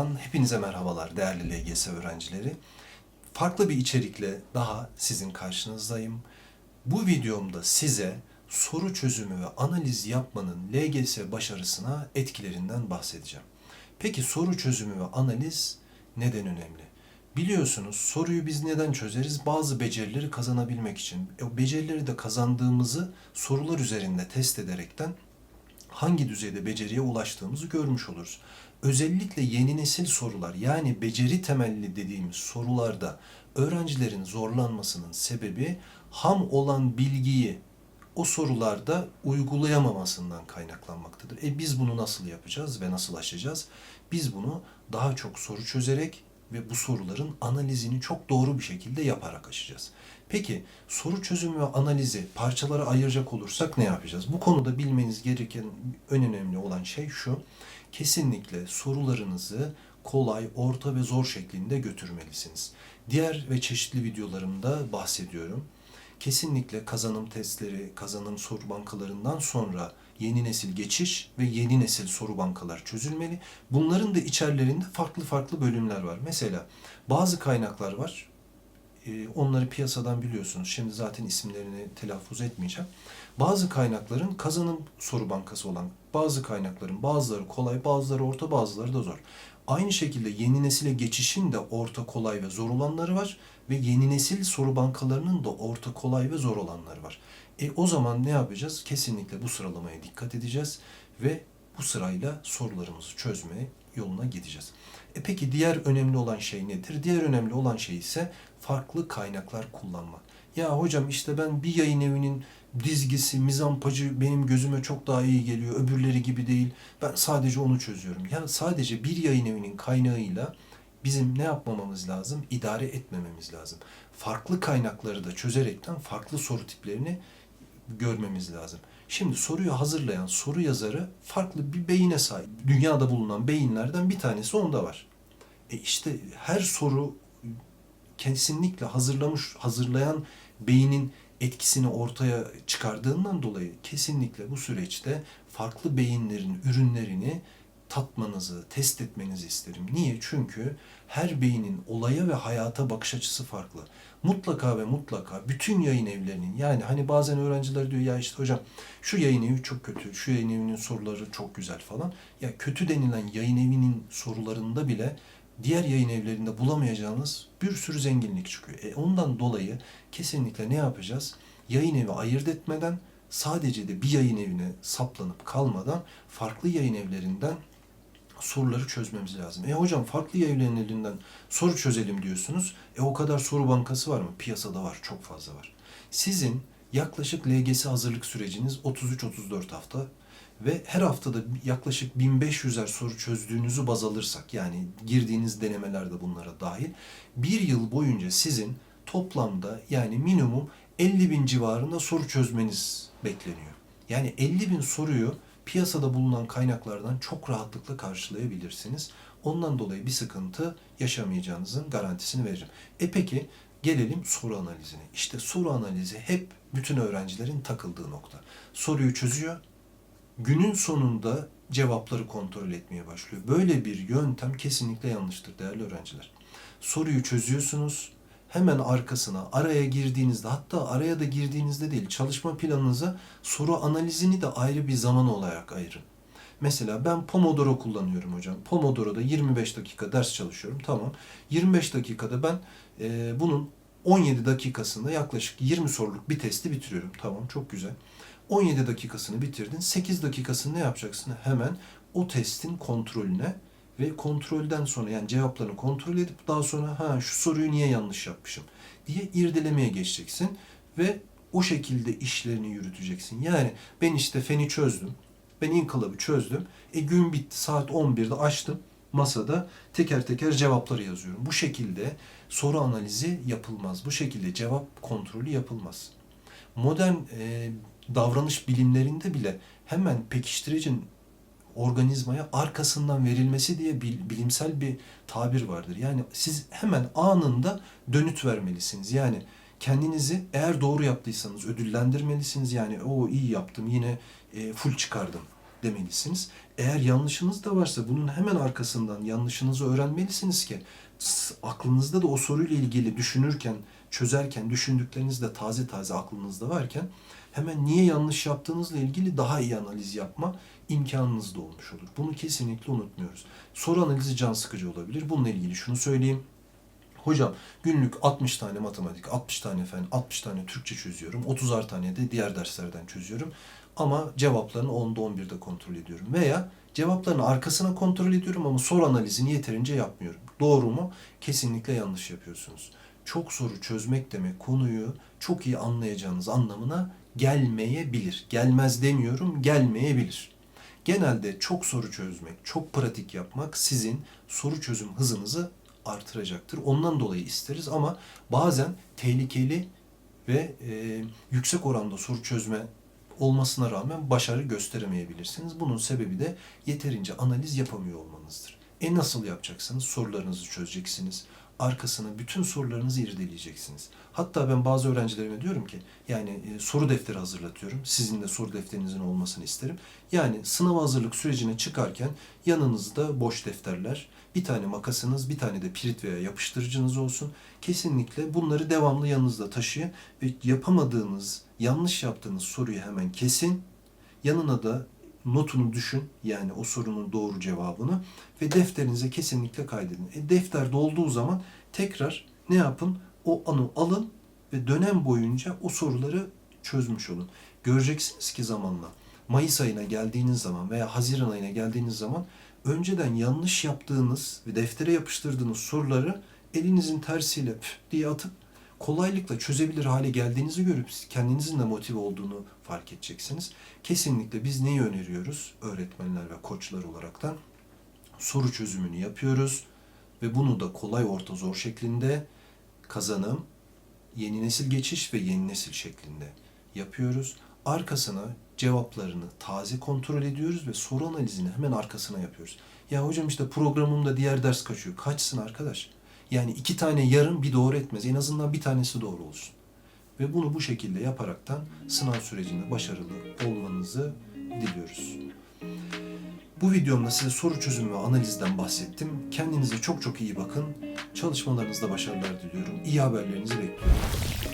kanalından hepinize merhabalar değerli LGS öğrencileri. Farklı bir içerikle daha sizin karşınızdayım. Bu videomda size soru çözümü ve analiz yapmanın LGS başarısına etkilerinden bahsedeceğim. Peki soru çözümü ve analiz neden önemli? Biliyorsunuz soruyu biz neden çözeriz? Bazı becerileri kazanabilmek için. E, O becerileri de kazandığımızı sorular üzerinde test ederekten hangi düzeyde beceriye ulaştığımızı görmüş oluruz. Özellikle yeni nesil sorular yani beceri temelli dediğimiz sorularda öğrencilerin zorlanmasının sebebi ham olan bilgiyi o sorularda uygulayamamasından kaynaklanmaktadır. E biz bunu nasıl yapacağız ve nasıl aşacağız? Biz bunu daha çok soru çözerek ve bu soruların analizini çok doğru bir şekilde yaparak aşacağız. Peki soru çözümü ve analizi parçalara ayıracak olursak ne yapacağız? Bu konuda bilmeniz gereken en önemli olan şey şu. Kesinlikle sorularınızı kolay, orta ve zor şeklinde götürmelisiniz. Diğer ve çeşitli videolarımda bahsediyorum. Kesinlikle kazanım testleri, kazanım soru bankalarından sonra yeni nesil geçiş ve yeni nesil soru bankalar çözülmeli. Bunların da içerilerinde farklı farklı bölümler var. Mesela bazı kaynaklar var. Ee, Onları piyasadan biliyorsunuz. Şimdi zaten isimlerini telaffuz etmeyeceğim. Bazı kaynakların kazanım soru bankası olan, bazı kaynakların bazıları kolay, bazıları orta, bazıları da zor. Aynı şekilde yeni nesile geçişin de orta, kolay ve zor olanları var ve yeni nesil soru bankalarının da orta, kolay ve zor olanları var. E o zaman ne yapacağız? Kesinlikle bu sıralamaya dikkat edeceğiz ve bu sırayla sorularımızı çözmeye yoluna gideceğiz. E peki diğer önemli olan şey nedir? Diğer önemli olan şey ise farklı kaynaklar kullanmak. Ya hocam işte ben bir yayın evinin dizgisi, mizampacı benim gözüme çok daha iyi geliyor. Öbürleri gibi değil. Ben sadece onu çözüyorum. Ya sadece bir yayın evinin kaynağıyla bizim ne yapmamamız lazım? İdare etmememiz lazım. Farklı kaynakları da çözerekten farklı soru tiplerini görmemiz lazım. Şimdi soruyu hazırlayan soru yazarı farklı bir beyine sahip. Dünyada bulunan beyinlerden bir tanesi onda var. E işte her soru kesinlikle hazırlamış, hazırlayan beynin etkisini ortaya çıkardığından dolayı kesinlikle bu süreçte farklı beyinlerin ürünlerini tatmanızı, test etmenizi isterim. Niye? Çünkü her beynin olaya ve hayata bakış açısı farklı. Mutlaka ve mutlaka bütün yayın evlerinin yani hani bazen öğrenciler diyor ya işte hocam şu yayın evi çok kötü, şu yayın evinin soruları çok güzel falan. Ya kötü denilen yayın evinin sorularında bile diğer yayın evlerinde bulamayacağınız bir sürü zenginlik çıkıyor. E ondan dolayı kesinlikle ne yapacağız? Yayın evi ayırt etmeden sadece de bir yayın evine saplanıp kalmadan farklı yayın evlerinden soruları çözmemiz lazım. E hocam farklı yayın evlerinden soru çözelim diyorsunuz. E o kadar soru bankası var mı? Piyasada var, çok fazla var. Sizin yaklaşık LGS hazırlık süreciniz 33-34 hafta ve her haftada yaklaşık 1500'er soru çözdüğünüzü baz alırsak yani girdiğiniz denemeler de bunlara dahil bir yıl boyunca sizin toplamda yani minimum 50 bin civarında soru çözmeniz bekleniyor. Yani 50 bin soruyu piyasada bulunan kaynaklardan çok rahatlıkla karşılayabilirsiniz. Ondan dolayı bir sıkıntı yaşamayacağınızın garantisini veririm. E peki gelelim soru analizine. İşte soru analizi hep bütün öğrencilerin takıldığı nokta. Soruyu çözüyor, günün sonunda cevapları kontrol etmeye başlıyor. Böyle bir yöntem kesinlikle yanlıştır değerli öğrenciler. Soruyu çözüyorsunuz. Hemen arkasına araya girdiğinizde hatta araya da girdiğinizde değil çalışma planınıza soru analizini de ayrı bir zaman olarak ayırın. Mesela ben Pomodoro kullanıyorum hocam. Pomodoro'da 25 dakika ders çalışıyorum. Tamam. 25 dakikada ben e, bunun 17 dakikasında yaklaşık 20 soruluk bir testi bitiriyorum. Tamam çok güzel. 17 dakikasını bitirdin. 8 dakikasını ne yapacaksın? Hemen o testin kontrolüne ve kontrolden sonra yani cevaplarını kontrol edip daha sonra ha şu soruyu niye yanlış yapmışım diye irdelemeye geçeceksin ve o şekilde işlerini yürüteceksin. Yani ben işte feni çözdüm. Ben inkılabı çözdüm. E gün bitti. Saat 11'de açtım. Masada teker teker cevapları yazıyorum. Bu şekilde soru analizi yapılmaz. Bu şekilde cevap kontrolü yapılmaz. Modern e, davranış bilimlerinde bile hemen pekiştiricin organizmaya arkasından verilmesi diye bil- bilimsel bir tabir vardır. Yani siz hemen anında dönüt vermelisiniz. Yani kendinizi eğer doğru yaptıysanız ödüllendirmelisiniz. Yani o iyi yaptım yine e, full çıkardım demelisiniz. Eğer yanlışınız da varsa bunun hemen arkasından yanlışınızı öğrenmelisiniz ki aklınızda da o soruyla ilgili düşünürken, çözerken düşündükleriniz de taze taze aklınızda varken hemen niye yanlış yaptığınızla ilgili daha iyi analiz yapma imkanınız da olmuş olur. Bunu kesinlikle unutmuyoruz. Soru analizi can sıkıcı olabilir. Bununla ilgili şunu söyleyeyim. Hocam günlük 60 tane matematik, 60 tane fen, 60 tane Türkçe çözüyorum. 30'ar tane de diğer derslerden çözüyorum. Ama cevaplarını 10'da 11'de kontrol ediyorum. Veya cevaplarını arkasına kontrol ediyorum ama soru analizini yeterince yapmıyorum. Doğru mu? Kesinlikle yanlış yapıyorsunuz. Çok soru çözmek demek konuyu çok iyi anlayacağınız anlamına gelmeyebilir. Gelmez demiyorum, gelmeyebilir. Genelde çok soru çözmek, çok pratik yapmak sizin soru çözüm hızınızı artıracaktır. Ondan dolayı isteriz ama bazen tehlikeli ve e, yüksek oranda soru çözme olmasına rağmen başarı gösteremeyebilirsiniz. Bunun sebebi de yeterince analiz yapamıyor olmanızdır. E nasıl yapacaksınız? Sorularınızı çözeceksiniz. Arkasına bütün sorularınızı irdeleyeceksiniz. Hatta ben bazı öğrencilerime diyorum ki yani e, soru defteri hazırlatıyorum. Sizin de soru defterinizin olmasını isterim. Yani sınav hazırlık sürecine çıkarken yanınızda boş defterler, bir tane makasınız, bir tane de pirit veya yapıştırıcınız olsun. Kesinlikle bunları devamlı yanınızda taşıyın ve yapamadığınız, yanlış yaptığınız soruyu hemen kesin. Yanına da notunu düşün yani o sorunun doğru cevabını ve defterinize kesinlikle kaydedin. E, defter dolduğu zaman tekrar ne yapın? O anı alın ve dönem boyunca o soruları çözmüş olun. Göreceksiniz ki zamanla Mayıs ayına geldiğiniz zaman veya Haziran ayına geldiğiniz zaman önceden yanlış yaptığınız ve deftere yapıştırdığınız soruları elinizin tersiyle püf diye atıp kolaylıkla çözebilir hale geldiğinizi görüp kendinizin de motive olduğunu fark edeceksiniz. Kesinlikle biz neyi öneriyoruz öğretmenler ve koçlar olaraktan? Soru çözümünü yapıyoruz ve bunu da kolay orta zor şeklinde kazanım, yeni nesil geçiş ve yeni nesil şeklinde yapıyoruz. Arkasına cevaplarını taze kontrol ediyoruz ve soru analizini hemen arkasına yapıyoruz. Ya hocam işte programımda diğer ders kaçıyor. Kaçsın arkadaş? Yani iki tane yarım bir doğru etmez. En azından bir tanesi doğru olsun. Ve bunu bu şekilde yaparaktan sınav sürecinde başarılı olmanızı diliyoruz. Bu videomda size soru çözümü ve analizden bahsettim. Kendinize çok çok iyi bakın. Çalışmalarınızda başarılar diliyorum. İyi haberlerinizi bekliyorum.